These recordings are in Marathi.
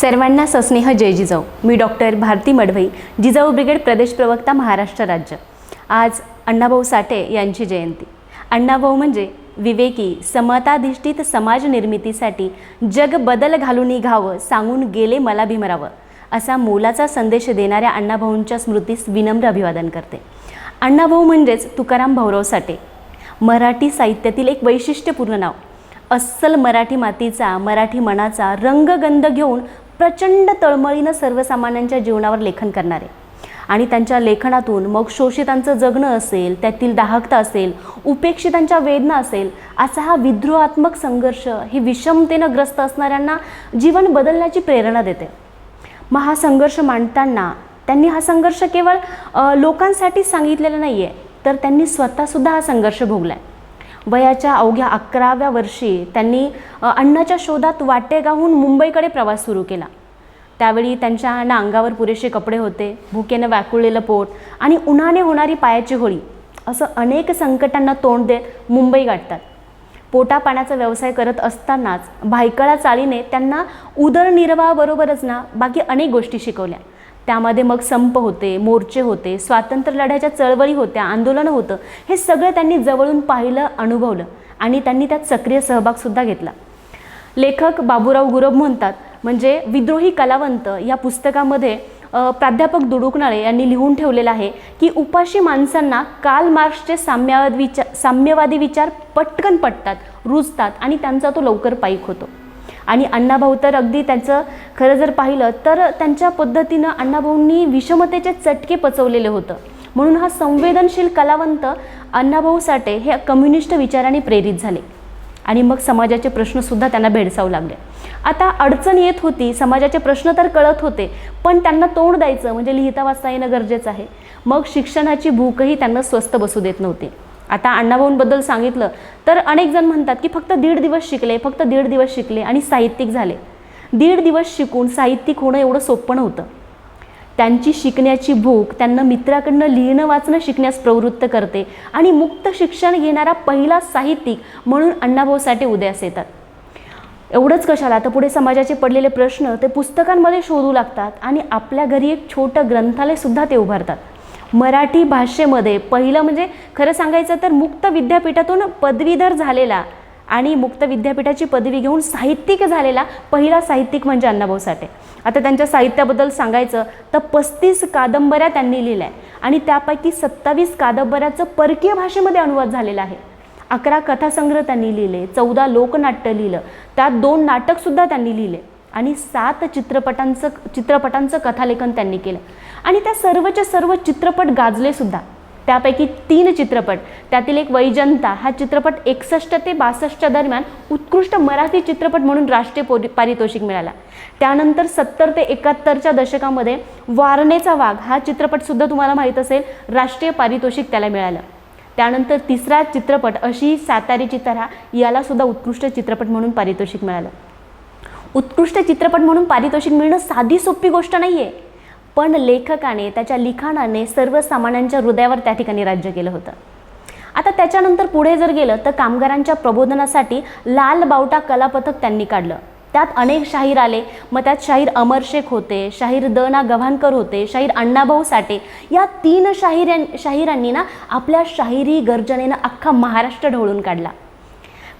सर्वांना सस्नेह जय जिजाऊ. मी डॉक्टर भारती मडवई जिजाऊ ब्रिगेड प्रदेश प्रवक्ता महाराष्ट्र राज्य. आज अण्णाभाऊ साठे यांची जयंती. अण्णाभाऊ म्हणजे विवेकी समताधिष्ठित समाज निर्मितीसाठी जग बदल घालून निघावं सांगून गेले मला भीमरावं असा मोलाचा संदेश देणाऱ्या अण्णाभाऊंच्या स्मृतीस विनम्र अभिवादन करते. अण्णाभाऊ म्हणजेच तुकाराम भाऊराव साठे. मराठी साहित्यातील एक वैशिष्ट्यपूर्ण नाव. अस्सल मराठी मातीचा मराठी मनाचा रंगगंध घेऊन प्रचंड तळमळीनं सर्वसामान्यांच्या जीवनावर लेखन करणारे. आणि त्यांच्या लेखनातून मग शोषितांचं जगणं असेल त्यातील दाहकता असेल उपेक्षितांच्या वेदना असेल असा हा विद्रोहात्मक संघर्ष ही विषमतेनं ग्रस्त असणाऱ्यांना जीवन बदलण्याची प्रेरणा देते. मग हा संघर्ष मांडताना त्यांनी हा संघर्ष केवळ लोकांसाठीच सांगितलेला नाही आहे तर त्यांनी स्वतःसुद्धा हा संघर्ष भोगला आहे वयाच्या अवघ्या अकराव्या वर्षी त्यांनी अन्नाच्या शोधात वाटेगाहून मुंबईकडे प्रवास सुरू केला. त्यावेळी त्यांच्या ना अंगावर पुरेसे कपडे होते भुकेनं व्याकुळलेलं पोट आणि उन्हाने होणारी पायाची होळी असं अनेक संकटांना तोंड देत मुंबई गाठतात. पोटापाण्याचा व्यवसाय करत असतानाच भायकळा चाळीने त्यांना उदरनिर्वाहाबरोबरच ना बाकी अनेक गोष्टी शिकवल्या. त्यामध्ये मग संप होते मोर्चे होते स्वातंत्र्य लढ्याच्या चळवळी होत्या आंदोलनं होतं. हे सगळं त्यांनी जवळून पाहिलं अनुभवलं आणि त्यांनी त्यात सक्रिय सहभागसुद्धा घेतला. लेखक बाबूराव गुरब म्हणतात म्हणजे विद्रोही कलावंत या पुस्तकामध्ये प्राध्यापक दुडुकनाळे यांनी लिहून ठेवलेलं आहे की उपाशी माणसांना काल मार्क्सचे साम्यवाद विचार साम्यवादी विचार पटकन पटतात रुजतात आणि त्यांचा तो लवकर पाईक होतो. आणि अण्णाभाऊ तर अगदी त्यांचं खरं जर पाहिलं तर त्यांच्या पद्धतीनं अण्णाभाऊंनी विषमतेचे चटके पचवलेले होतं. म्हणून हा संवेदनशील कलावंत अण्णाभाऊ साठे हे कम्युनिस्ट विचाराने प्रेरित झाले. आणि मग समाजाचे प्रश्नसुद्धा त्यांना भेडसावू लागले. आता अडचण येत होती समाजाचे प्रश्न तर कळत होते पण त्यांना तोंड द्यायचं म्हणजे लिहिता वाचता येणं गरजेचं आहे. मग शिक्षणाची भूकही त्यांना स्वस्त बसू देत नव्हती. आता अण्णाभाऊंबद्दल सांगितलं तर अनेक जण म्हणतात की फक्त दीड दिवस शिकले फक्त दीड दिवस शिकले आणि साहित्यिक झाले. दीड दिवस शिकून साहित्यिक होणं एवढं सोपं नव्हतं. त्यांची शिकण्याची भूक त्यांना मित्राकडनं लिहिणं वाचणं शिकण्यास प्रवृत्त करते आणि मुक्त शिक्षण घेणारा पहिला साहित्यिक म्हणून अण्णाभाऊ साठे उदयास येतात. एवढंच कशाला तर पुढे समाजाचे पडलेले प्रश्न ते पुस्तकांमध्ये शोधू लागतात आणि आपल्या घरी एक छोटं ग्रंथालयसुद्धा ते उभारतात. मराठी भाषेमध्ये पहिलं म्हणजे खरं सांगायचं तर मुक्त विद्यापीठातून पदवीधर झालेला आणि मुक्त विद्यापीठाची पदवी घेऊन साहित्यिक झालेला पहिला साहित्यिक म्हणजे अण्णाभाऊ साठे. आता त्यांच्या साहित्याबद्दल सांगायचं तर पस्तीस कादंबऱ्या त्यांनी लिहिल्या आहे आणि त्यापैकी सत्तावीस कादंबऱ्याचं परकीय भाषेमध्ये अनुवाद झालेला आहे. अकरा कथासंग्रह त्यांनी लिहिले चौदा लोकनाट्य लिहिलं त्यात दोन नाटकसुद्धा त्यांनी लिहिले आणि सात चित्रपटांचं चित्रपटांचं कथालेखन त्यांनी केलं. आणि त्या सर्वच्या सर्व चित्रपट गाजले सुद्धा. त्यापैकी तीन चित्रपट त्यातील एक वैजंता हा चित्रपट एकसष्ट ते बासष्टच्या दरम्यान उत्कृष्ट मराठी चित्रपट म्हणून राष्ट्रीय पोरी पारितोषिक मिळाला. त्यानंतर सत्तर ते एकाहत्तरच्या दशकामध्ये वारणेचा वाघ हा चित्रपटसुद्धा तुम्हाला माहीत असेल राष्ट्रीय पारितोषिक त्याला मिळालं. त्यानंतर तिसरा चित्रपट अशी सातारीची तऱ्हा यालासुद्धा उत्कृष्ट चित्रपट म्हणून पारितोषिक मिळालं. उत्कृष्ट चित्रपट म्हणून पारितोषिक मिळणं साधी सोपी गोष्ट नाही आहे पण लेखकाने त्याच्या लिखाणाने सर्वसामान्यांच्या हृदयावर त्या ठिकाणी राज्य केलं होतं. आता त्याच्यानंतर पुढे जर गेलं तर कामगारांच्या प्रबोधनासाठी लाल बावटा कलापथक त्यांनी काढलं. त्यात अनेक शाहीर आले. मग त्यात शाहीर अमर शेख होते शाहीर द ना गव्हाणकर होते शाहीर अण्णाभाऊ साठे. या तीन शाहीर शाहिरांनी ना आपल्या शाहिरी गर्जनेनं अख्खा महाराष्ट्र ढवळून काढला.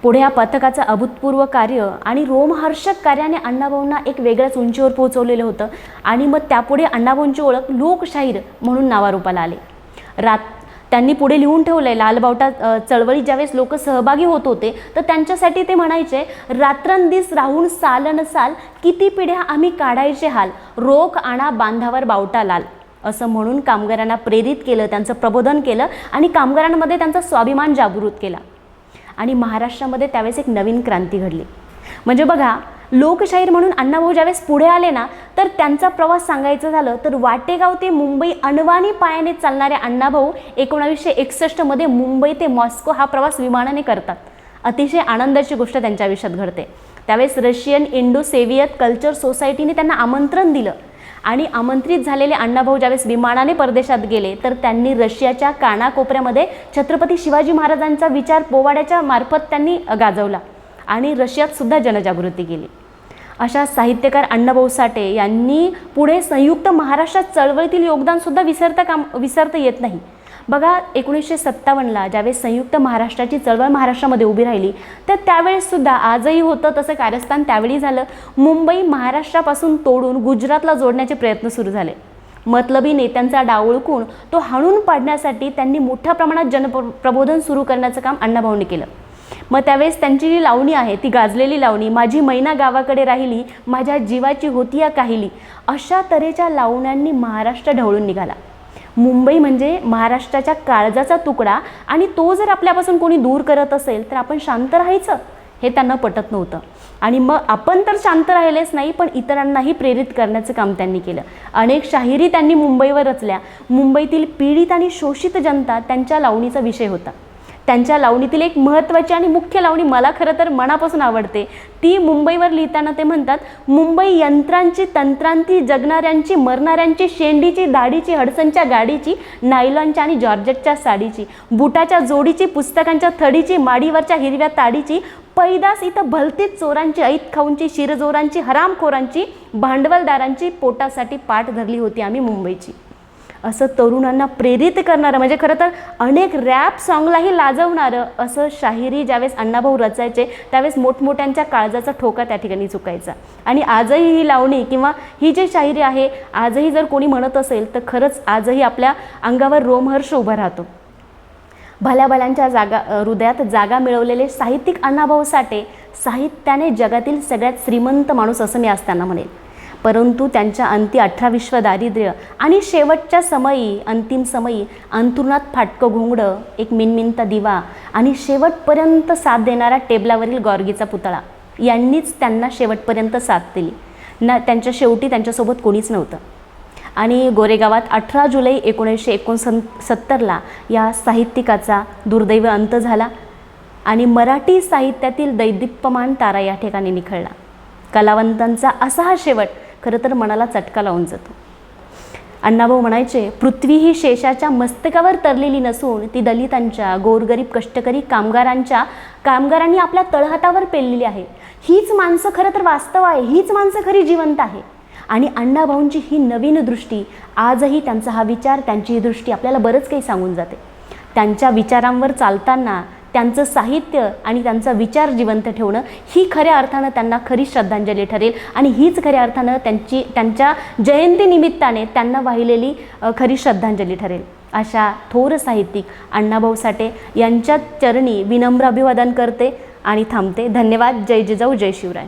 पुढे या पथकाचं अभूतपूर्व कार्य आणि रोमहर्षक कार्याने अण्णाभाऊंना एक वेगळ्याच उंचीवर पोहोचवलेलं होतं. आणि मग त्यापुढे अण्णाभाऊंची ओळख लोकशाहीर म्हणून नावारूपाला आले. रात त्यांनी पुढे लिहून ठेवलंय लालबावटा चळवळीत ज्यावेळेस लोक सहभागी होत होते तर त्यांच्यासाठी ते म्हणायचे रात्रंदिस राहून साल न साल किती पिढ्या आम्ही काढायचे हाल रोख आणा बांधावर बावटा लाल. असं म्हणून कामगारांना प्रेरित केलं त्यांचं प्रबोधन केलं आणि कामगारांमध्ये त्यांचा स्वाभिमान जागृत केला. आणि महाराष्ट्रामध्ये त्यावेळेस एक नवीन क्रांती घडली. म्हणजे बघा लोकशाहीर म्हणून अण्णाभाऊ ज्यावेळेस पुढे आले ना तर त्यांचा प्रवास सांगायचं झालं तर वाटेगाव ते मुंबई अनवाणी पायाने चालणारे अण्णाभाऊ एकोणावीसशे एकसष्टमध्ये मुंबई ते मॉस्को हा प्रवास विमानाने करतात. अतिशय आनंदाची गोष्ट त्यांच्या आयुष्यात घडते. त्यावेळेस रशियन इंडो सेव्हियत कल्चर सोसायटीने त्यांना आमंत्रण दिलं. आणि आमंत्रित झालेले अण्णाभाऊ ज्यावेळेस विमानाने परदेशात गेले तर त्यांनी रशियाच्या कानाकोपऱ्यामध्ये छत्रपती शिवाजी महाराजांचा विचार पोवाड्याच्या मार्फत त्यांनी गाजवला आणि रशियात सुद्धा जनजागृती केली. अशा साहित्यकार अण्णाभाऊ साठे यांनी पुढे संयुक्त महाराष्ट्र चळवळीतील योगदानसुद्धा विसरता काम विसरता येत नाही. बघा एकोणीसशे सत्तावन्नला ज्यावेळेस संयुक्त महाराष्ट्राची चळवळ महाराष्ट्रामध्ये उभी राहिली तर त्यावेळेससुद्धा आजही होतं तसं कारस्थान त्यावेळी झालं. मुंबई महाराष्ट्रापासून तोडून गुजरातला जोडण्याचे प्रयत्न सुरू झाले. मतलबी नेत्यांचा डाव ओळखून तो हाणून पाडण्यासाठी त्यांनी मोठ्या प्रमाणात जनप्रबोधन सुरू करण्याचं काम अण्णाभाऊंनी केलं. मग त्यावेळेस त्यांची जी लावणी आहे ती गाजलेली लावणी माझी मैना गावाकडे राहिली माझ्या जीवाची होती या काहिली अशा तऱ्हेच्या लावण्यांनी महाराष्ट्र ढवळून निघाला. मुंबई म्हणजे महाराष्ट्राच्या काळजाचा तुकडा आणि तो जर आपल्यापासून कोणी दूर करत असेल तर आपण शांत राहायचं हे त्यांना पटत नव्हतं. आणि मग आपण तर शांत राहिलेच नाही पण इतरांनाही प्रेरित करण्याचं काम त्यांनी केलं. अनेक शाहिरी त्यांनी मुंबईवर रचल्या. मुंबईतील पीडित आणि शोषित जनता त्यांच्या लावणीचा विषय होता. त्यांच्या लावणीतील एक महत्त्वाची आणि मुख्य लावणी मला खरं तर मनापासून आवडते. ती मुंबईवर लिहिताना ते म्हणतात मुंबई यंत्रांची तंत्रांती जगणाऱ्यांची मरणाऱ्यांची शेंडीची दाढीची हडसनच्या गाडीची नायलॉनच्या आणि जॉर्जेटच्या साडीची बुटाच्या जोडीची पुस्तकांच्या थडीची माडीवरच्या हिरव्या ताडीची पैदास इथं भलतीच चोरांची ऐत खाऊंची शिरजोरांची हरामखोरांची भांडवलदारांची पोटासाठी पाठ धरली होती आम्ही मुंबईची. असं तरुणांना प्रेरित करणारं. म्हणजे खरं तर अनेक रॅप सॉंगलाही लाजवणारं असं शाहिरी ज्यावेळेस अण्णाभाऊ रचायचे त्यावेळेस मोठमोठ्यांच्या काळजाचा ठोका त्या ठिकाणी चुकायचा. आणि आजही ही लावणी किंवा ही जी शाहिरी आहे आजही जर कोणी म्हणत असेल तर खरंच आजही आपल्या अंगावर रोमहर्ष उभा राहतो. भल्या भल्यांच्या जागा हृदयात जागा मिळवलेले साहित्यिक अण्णाभाऊ साठे साहित्याने जगातील सगळ्यात श्रीमंत माणूस असं मी आज त्यांना म्हणेल. परंतु त्यांच्या अंती अठरा विश्व दारिद्र्य आणि शेवटच्या समयी अंतिम समयी अंतुरणात फाटकं घोंगडं एक मिनमिनता दिवा आणि शेवटपर्यंत साथ देणारा टेबलावरील गॉर्गीचा पुतळा. यांनीच त्यांना शेवटपर्यंत साथ दिली. ना त्यांच्या शेवटी त्यांच्यासोबत कोणीच नव्हतं. आणि गोरेगावात अठरा जुलै एकोणीसशे एकोणसन सत्तरला या साहित्यिकाचा दुर्दैव अंत झाला आणि मराठी साहित्यातील दैदिप्यमान तारा या ठिकाणी निखळला. कलावंतांचा असा हा शेवट खरं तर मनाला चटका लावून जातो. अण्णाभाऊ म्हणायचे पृथ्वी ही शेषाच्या मस्तकावर तरलेली नसून ती दलितांच्या गोरगरीब कष्टकरी कामगारांच्या कामगारांनी आपल्या तळहातावर पेललेली आहे. हीच माणसं खरं तर वास्तव आहे हीच माणसं खरी जिवंत आहे. आणि अण्णाभाऊंची ही नवीन दृष्टी आजही त्यांचा हा विचार त्यांची ही दृष्टी आपल्याला बरंच काही सांगून जाते. त्यांच्या विचारांवर चालताना त्यांचं साहित्य आणि त्यांचा विचार जिवंत ठेवणं ही खऱ्या अर्थानं त्यांना खरी श्रद्धांजली ठरेल. आणि हीच खऱ्या अर्थानं त्यांची त्यांच्या जयंतीनिमित्ताने त्यांना वाहिलेली खरी श्रद्धांजली ठरेल. अशा थोर साहित्यिक अण्णाभाऊ साठे यांच्या चरणी विनम्र अभिवादन करते आणि थांबते. धन्यवाद. जय जिजाऊ. जय शिवराय.